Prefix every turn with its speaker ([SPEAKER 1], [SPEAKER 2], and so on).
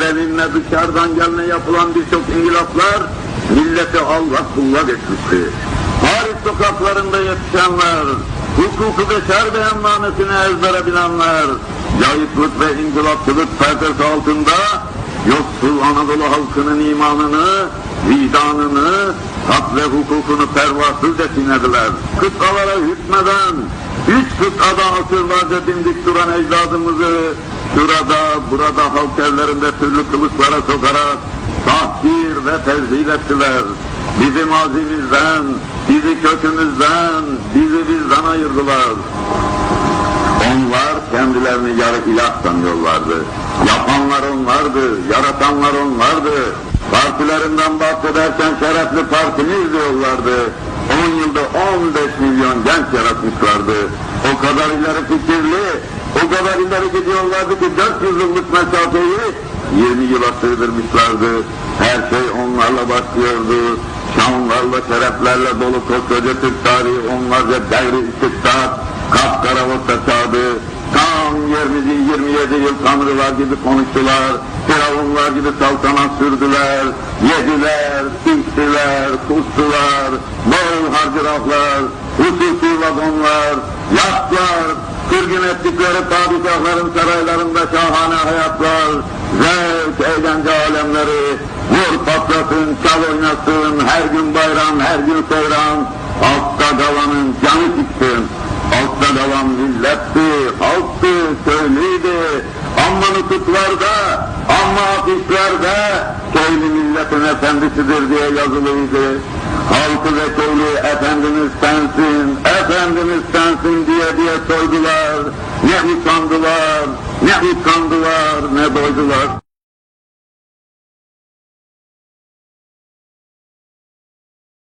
[SPEAKER 1] ne dışarıdan gelme yapılan birçok inkılaplar milleti allak bullak etmişti. Paris sokaklarında yetişenler, hukuku beşer beyannanesini ezbere bilenler, yayıklık ve inkılapçılık perdesi altında yoksul Anadolu halkının imanını, vicdanını, hak ve hukukunu pervasızca çiğnediler. Kıtalara hükmeden, üç kıtada asırlarca dimdik duran ecdadımızı şurada, burada halk evlerinde türlü kılıçlara sokarak tahkir ve tezhir ettiler. Bizi mazimizden, bizi kökümüzden, bizi bizden ayırdılar. Onlar kendilerini yarı ilah sanıyorlardı. Yapanlar onlardı, yaratanlar onlardı. Partilerinden bahsederken şerefli partimiz diyorlardı. 10 yılda 15 milyon genç yaratmışlardı. O kadar ileri fikirli, o kadar ileri gidiyorlardı ki 400 yıllık mesafeyi 20 yıla sığdırmışlardı. Her şey onlarla başlıyordu. Şanlarla, şereflerle dolu koskoca Türk tarihi onlarca devri istikrar, kapkara çağdı. Tam 20, 27 yıl tanrılar gibi konuştular. Firavunlar gibi saltanat sürdüler. Yediler, içtiler, kustular. Bol harcıraflar, hususi vagonlar, yatlar, sürgün ettikleri padişahların saraylarında şahane hayatlar, zevk, eğlence alemleri, vur patlasın, çal oynasın, her gün bayram, her gün seyran, altta kalanın canı çıksın. Altta kalan milletti, halktı, köylüydü. Amma nutuklarda, amma afişlerde köylü milletin efendisidir diye yazılıydı. Halkı ve köylü efendimiz sensin, efendimiz sensin diye diye soydular. Ne utandılar, ne utandılar, ne doydular.